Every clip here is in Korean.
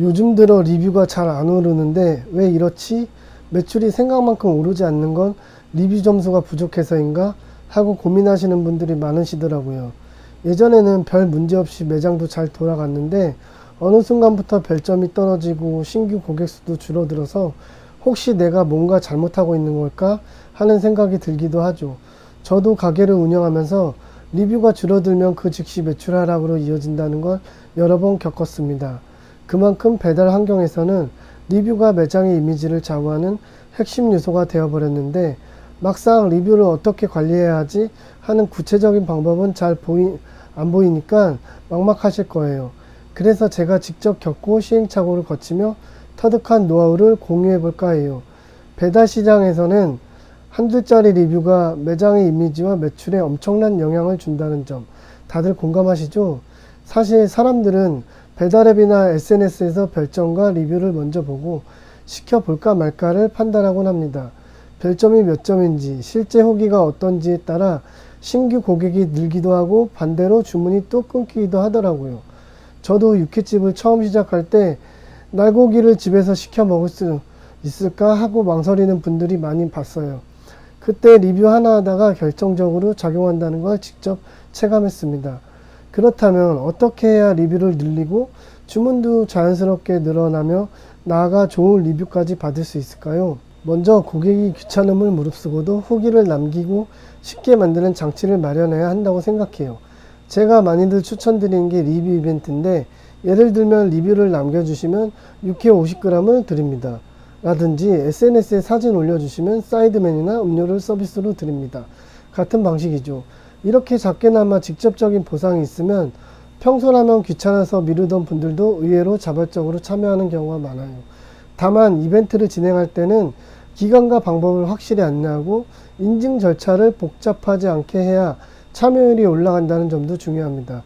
요즘 들어 리뷰가 잘 안 오르는데 왜 이렇지? 매출이 생각만큼 오르지 않는 건 리뷰 점수가 부족해서인가? 하고 고민하시는 분들이 많으시더라고요. 예전에는 별 문제 없이 매장도 잘 돌아갔는데 어느 순간부터 별점이 떨어지고 신규 고객 수도 줄어들어서 혹시 내가 뭔가 잘못하고 있는 걸까 하는 생각이 들기도 하죠. 저도 가게를 운영하면서 리뷰가 줄어들면 그 즉시 매출 하락으로 이어진다는 걸 여러 번 겪었습니다. 그만큼 배달 환경에서는 리뷰가 매장의 이미지를 좌우하는 핵심 요소가 되어버렸는데 막상 리뷰를 어떻게 관리해야 하지 하는 구체적인 방법은 잘 보이, 안 보이니까 막막하실 거예요. 그래서 제가 직접 겪고 시행착오를 거치며 터득한 노하우를 공유해 볼까 해요. 배달 시장에서는 한두 짜리 리뷰가 매장의 이미지와 매출에 엄청난 영향을 준다는 점 다들 공감하시죠? 사실 사람들은 배달앱이나 SNS에서 별점과 리뷰를 먼저 보고 시켜볼까 말까를 판단하곤 합니다. 별점이 몇 점인지, 실제 후기가 어떤지에 따라 신규 고객이 늘기도 하고 반대로 주문이 또 끊기기도 하더라고요. 저도 육회집을 처음 시작할 때 날고기를 집에서 시켜 먹을 수 있을까 하고 망설이는 분들이 많이 봤어요. 그때 리뷰 하나 하다가 결정적으로 작용한다는 걸 직접 체감했습니다. 그렇다면 어떻게 해야 리뷰를 늘리고 주문도 자연스럽게 늘어나며 나아가 좋은 리뷰까지 받을 수 있을까요? 먼저 고객이 귀찮음을 무릅쓰고도 후기를 남기고 쉽게 만드는 장치를 마련해야 한다고 생각해요. 제가 많이들 추천드리는 게 리뷰 이벤트인데 예를 들면 리뷰를 남겨주시면 육회 50g을 드립니다. 라든지 SNS에 사진 올려주시면 사이드 메뉴나 음료를 서비스로 드립니다. 같은 방식이죠. 이렇게 작게나마 직접적인 보상이 있으면 평소라면 귀찮아서 미루던 분들도 의외로 자발적으로 참여하는 경우가 많아요. 다만 이벤트를 진행할 때는 기간과 방법을 확실히 안내하고 인증 절차를 복잡하지 않게 해야 참여율이 올라간다는 점도 중요합니다.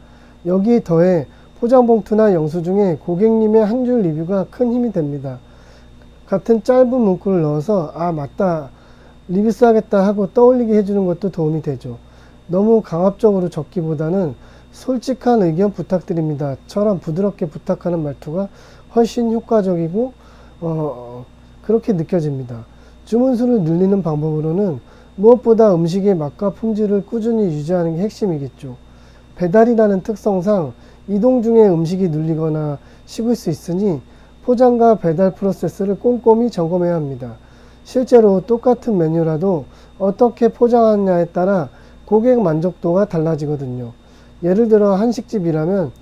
여기에 더해 포장 봉투나 영수증에 고객님의 한 줄 리뷰가 큰 힘이 됩니다. 같은 짧은 문구를 넣어서 아 맞다 리뷰 써야겠다 하고 떠올리게 해주는 것도 도움이 되죠. 너무 강압적으로 적기보다는 솔직한 의견 부탁드립니다. 처럼 부드럽게 부탁하는 말투가 훨씬 효과적이고 어, 그렇게 느껴집니다. 주문 수를 늘리는 방법으로는 무엇보다 음식의 맛과 품질을 꾸준히 유지하는 게 핵심이겠죠. 배달이라는 특성상 이동 중에 음식이 눌리거나 식을 수 있으니 포장과 배달 프로세스를 꼼꼼히 점검해야 합니다. 실제로 똑같은 메뉴라도 어떻게 포장하느냐에 따라 고객 만족도가 달라지거든요. 예를 들어 한식집이라면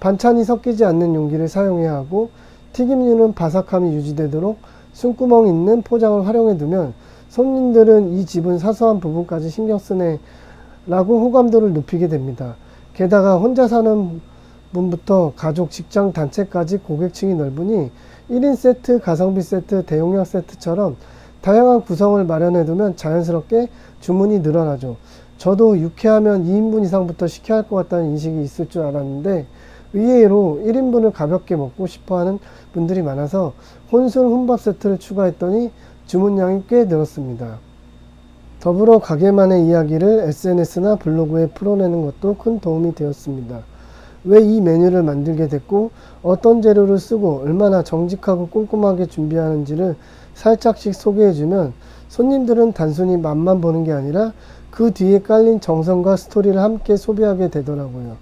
반찬이 섞이지 않는 용기를 사용해야 하고 튀김류는 바삭함이 유지되도록 숨구멍 있는 포장을 활용해 두면 손님들은 이 집은 사소한 부분까지 신경 쓰네 라고 호감도를 높이게 됩니다. 게다가 혼자 사는 분부터 가족, 직장, 단체까지 고객층이 넓으니 1인 세트, 가성비 세트, 대용량 세트처럼 다양한 구성을 마련해 두면 자연스럽게 주문이 늘어나죠. 저도 육회하면 2인분 이상부터 시켜야 할 것 같다는 인식이 있을 줄 알았는데 의외로 1인분을 가볍게 먹고 싶어 하는 분들이 많아서 혼술 혼밥 세트를 추가했더니 주문량이 꽤 늘었습니다. 더불어 가게만의 이야기를 SNS나 블로그에 풀어내는 것도 큰 도움이 되었습니다. 왜 이 메뉴를 만들게 됐고 어떤 재료를 쓰고 얼마나 정직하고 꼼꼼하게 준비하는지를 살짝씩 소개해주면 손님들은 단순히 맛만 보는 게 아니라 그 뒤에 깔린 정성과 스토리를 함께 소비하게 되더라고요.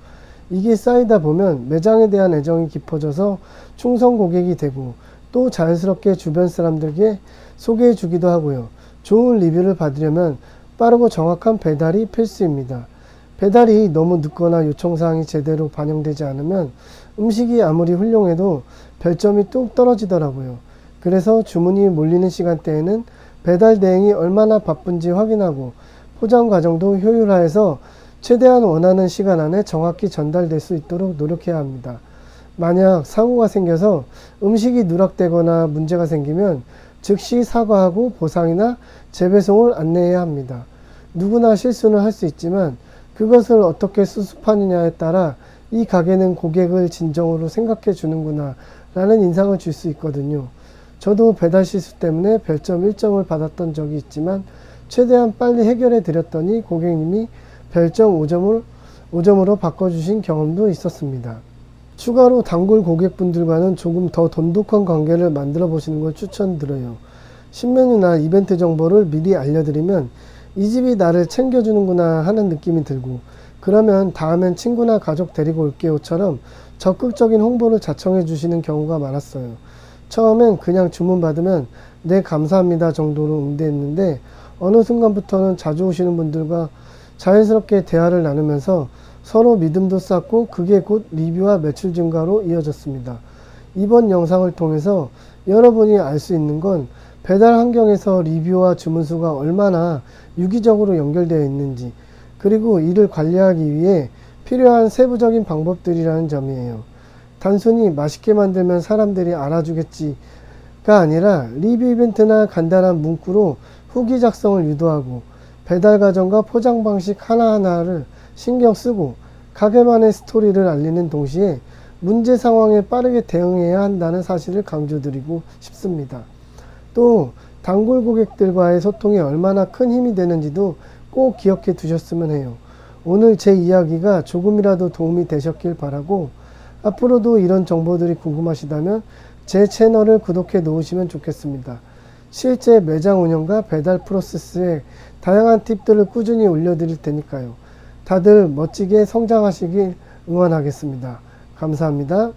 이게 쌓이다 보면 매장에 대한 애정이 깊어져서 충성 고객이 되고 또 자연스럽게 주변 사람들에게 소개해 주기도 하고요. 좋은 리뷰를 받으려면 빠르고 정확한 배달이 필수입니다. 배달이 너무 늦거나 요청사항이 제대로 반영되지 않으면 음식이 아무리 훌륭해도 별점이 뚝 떨어지더라고요. 그래서 주문이 몰리는 시간대에는 배달 대행이 얼마나 바쁜지 확인하고 포장 과정도 효율화해서 최대한 원하는 시간 안에 정확히 전달될 수 있도록 노력해야 합니다. 만약 사고가 생겨서 음식이 누락되거나 문제가 생기면 즉시 사과하고 보상이나 재배송을 안내해야 합니다. 누구나 실수는 할 수 있지만 그것을 어떻게 수습하느냐에 따라 이 가게는 고객을 진정으로 생각해 주는구나 라는 인상을 줄 수 있거든요. 저도 배달 실수 때문에 별점 1점을 받았던 적이 있지만 최대한 빨리 해결해 드렸더니 고객님이 별점 5점을 5점으로 바꿔주신 경험도 있었습니다. 추가로 단골 고객분들과는 조금 더 돈독한 관계를 만들어 보시는 걸 추천드려요. 신메뉴나 이벤트 정보를 미리 알려드리면 이 집이 나를 챙겨주는구나 하는 느낌이 들고 그러면 다음엔 친구나 가족 데리고 올게요처럼 적극적인 홍보를 자청해 주시는 경우가 많았어요. 처음엔 그냥 주문 받으면 네 감사합니다 정도로 응대했는데 어느 순간부터는 자주 오시는 분들과 자연스럽게 대화를 나누면서 서로 믿음도 쌓고 그게 곧 리뷰와 매출 증가로 이어졌습니다. 이번 영상을 통해서 여러분이 알 수 있는 건 배달 환경에서 리뷰와 주문 수가 얼마나 유기적으로 연결되어 있는지 그리고 이를 관리하기 위해 필요한 세부적인 방법들이라는 점이에요. 단순히 맛있게 만들면 사람들이 알아주겠지가 아니라 리뷰 이벤트나 간단한 문구로 후기 작성을 유도하고 배달 과정과 포장 방식 하나하나를 신경 쓰고 가게만의 스토리를 알리는 동시에 문제 상황에 빠르게 대응해야 한다는 사실을 강조드리고 싶습니다. 또 단골 고객들과의 소통이 얼마나 큰 힘이 되는지도 꼭 기억해 두셨으면 해요. 오늘 제 이야기가 조금이라도 도움이 되셨길 바라고 앞으로도 이런 정보들이 궁금하시다면 제 채널을 구독해 놓으시면 좋겠습니다. 실제 매장 운영과 배달 프로세스에 다양한 팁들을 꾸준히 올려드릴 테니까요. 다들 멋지게 성장하시길 응원하겠습니다. 감사합니다.